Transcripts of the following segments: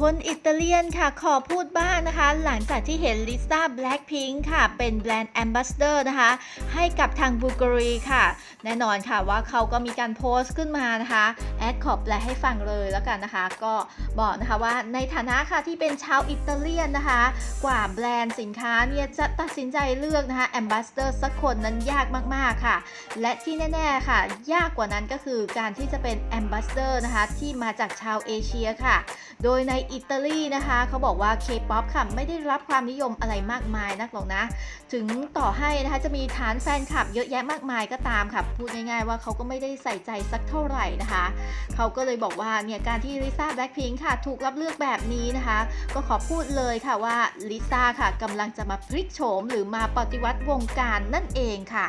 คนอิตาเลียนค่ะขอพูดบ้างนะคะ หลังจากที่เห็นลิซ่าแบล็ k พิงค์ค่ะ เป็นแบรนด์แอมบ s สเดอร์นะคะ ให้กับทางบูการีค่ะ แน่นอนค่ะว่าเขาก็มีการโพสต์ขึ้นมานะคะแอดขอบแปลให้ฟังเลยแล้วกันนะคะ ก็บอกนะคะว่าในฐานะค่ะที่เป็นชาวอิตาเลียนนะคะ กว่าแบรนด์สินค้าเนี่ยจะตัดสินใจเลือกนะคะแอมบ s สเดอร์สักคนนั้นยากมากๆค่ะ และที่แน่ๆค่ะ ยากกว่านั้นก็คือการที่จะเป็นแอมบ s สเดอร์นะคะที่มาจากชาวเอเชียค่ะ โดยในอิตาลีนะคะ เขาบอกว่า K-POP ค่ะ ไม่ได้รับความนิยมอะไรมากมายนักหรอกนะ ถึงต่อให้นะคะ จะมีฐานแฟนคลับเยอะแยะมากมายก็ตามค่ะ พูดง่ายๆว่าเขาก็ไม่ได้ใส่ใจสักเท่าไหร่นะคะ เขาก็เลยบอกว่าเนี่ย การที่ลิซ่าแบล็คพิงค์ค่ะ ถูกรับเลือกแบบนี้นะคะ ก็ขอพูดเลยค่ะว่าลิซ่าค่ะกำลังจะมาพลิกโฉมหรือมาปฏิวัติวงการนั่นเองค่ะ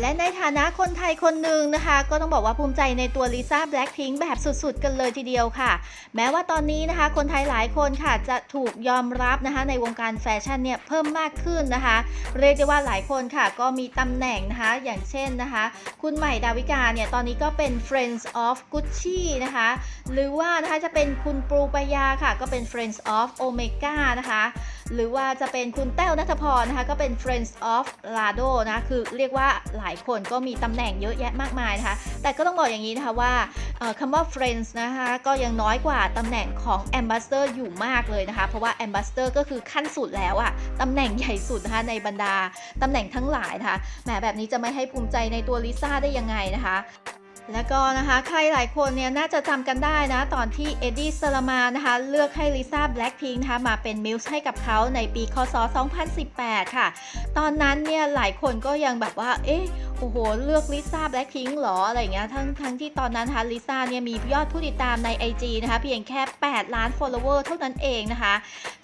และในฐานะคนไทยคนหนึ่งนะคะ ก็ต้องบอกว่าภูมิใจในตัวลิซ่าแบล็ k พิงค์แบบสุดๆ กันเลยทีเดียวค่ะ แม้ว่าตอนนี้นะคะ คนไทยหลายคนค่ะจะถูกยอมรับนะคะ ในวงการแฟชั่นเนี่ยเพิ่มมากขึ้นนะคะ เรียกได้ว่าหลายคนค่ะ ก็มีตำแหน่งนะคะ อย่างเช่นนะคะ คุณใหม่ดาวิกาเนี่ยตอนนี้ก็เป็น Friends of Gucci นะคะ หรือว่านะคะจะเป็นคุณปรูปยาค่ะ ก็เป็น Friends of Omega นะคะ หรือว่าจะเป็นคุณแต้วนัทพรนะคะก็เป็น Friends of Lado นะคะคือเรียกว่าหลายคนก็มีตำแหน่งเยอะแยะมากมายนะคะแต่ก็ต้องบอกอย่างนี้นะคะว่าคำว่า Friends นะคะก็ยังน้อยกว่าตำแหน่งของ Ambassador อยู่มากเลยนะคะ เพราะว่า Ambassador ก็คือขั้นสุดแล้วอะตำแหน่งใหญ่สุดนะคะในบรรดาตำแหน่งทั้งหลายนะคะแหมแบบนี้จะไม่ให้ภูมิใจในตัวลิซ่าได้ยังไงนะคะ แล้วก็นะคะใครหลายคนเนี่ยน่าจะจำกันได้นะ ตอนที่เอ็ดดี้ซาลามานะคะเลือกให้ลิซ่าแบล็กพิงค์นะคะมาเป็นมิวส์ให้กับเขาในปีคศ 2018 ค่ะ ตอนนั้นเนี่ยหลายคนก็ยังแบบว่า เอ๊ะ โอ้โห เลือกลิซ่าแบล็ k พิงค์หรอ อะไรอย่างเงี้ย ทั้งทั้งที่ตอนนั้นนะคะลิซ่าเนี่ยมียอดผู้ติดตามใน IG นะคะ เพียงแค่ 8 ล้าน follower เท่านั้นเองนะคะ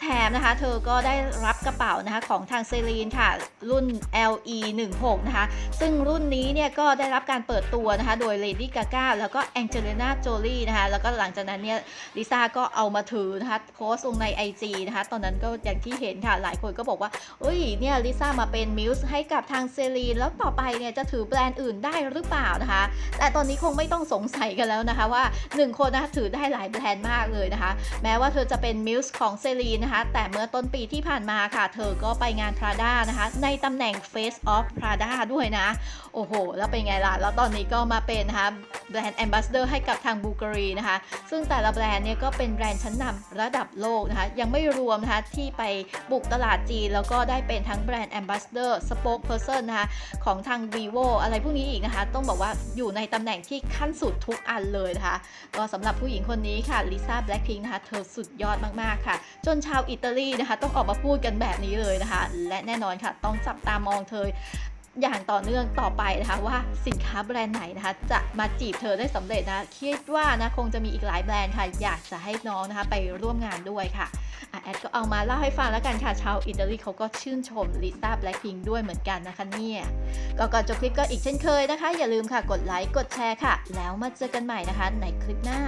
แถมนะคะ เธอก็ได้รับกระเป๋านะคะของทางเซรีนค่ะ รุ่น LE 1 6นะคะ ซึ่งรุ่นนี้เนี่ยก็ได้รับการเปิดตัวนะคะ โดย Lady Gaga แล้วก็ Angelina Jolie นะคะ แล้วก็หลังจากนั้นเนี่ยลิซ่าก็เอามาถือนะคะโพสต์ลงใน IG นะคะ ตอนนั้นก็อย่างที่เห็นค่ะ หลายคนก็บอกว่าเอ้ยเนี่ยลิซ่ามาเป็นมิวส์ให้กับทางเซรีนแล้วต่อไปเนี่ยจะถือแบรนด์อื่นได้หรือเปล่านะคะ แต่ตอนนี้คงไม่ต้องสงสัยกันแล้วนะคะว่า 1 คนนะคะถือได้หลายแบรนด์มากเลยนะคะ แม้ว่าเธอจะเป็นมิวส์ของเซรีนนะคะ แต่เมื่อต้นปีที่ผ่านมาค่ะ เธอก็ไปงาน Prada นะคะ ในตำแหน่ง Face of Prada ด้วยนะ โอ้โห แล้วเป็นไงล่ะ แล้วตอนนี้ก็มาเป็นนะคะแบรนด์ Ambassador ให้กับทางบูการีนะคะ ซึ่งแต่ละแบรนด์เนี่ยก็เป็นแบรนด์ชั้นนำระดับโลกนะคะ ยังไม่รวมนะคะที่ไปบุกตลาดจีน แล้วก็ได้เป็นทั้งแบรนด์ Ambassador Spokesperson นะคะของทาง vivo อะไรพวกนี้อีกนะคะ ต้องบอกว่าอยู่ในตำแหน่งที่ขั้นสุดทุกอันเลยนะคะ ก็สำหรับผู้หญิงคนนี้ค่ะลิซ่าแบล็ k พิงค์นะคะ เธอสุดยอดมาก ๆ ค่ะ จนชาวอิตาลีนะคะ ต้องออกมาพูดกันแบบนี้เลยนะคะ และแน่นอนค่ะ ต้องจับตามองเธออย่างต่อเนื่องต่อไปนะคะว่าสินค้าแบรนด์ไหนนะคะ จะมาจีบเธอได้สำเร็จนะคิดว่านะคงจะมีอีกหลายแบรนด์ค่ะ อยากจะให้น้องนะคะไปร่วมงานด้วยค่ะ ดก็เอามาเล่าให้ฟังแล้วกันค่ะ ชาวอิตาลีเขาก็ชื่นชมลิซ่าแบล็คพิงค์ด้วยเหมือนกันนะคะเนี่ยก็ก่อนจบคลิปก็อีกเช่นเคยนะคะ อย่าลืมค่ะกดไลค์กดแชร์ค่ะ แล้วมาเจอกันใหม่นะคะ ในคลิปหน้า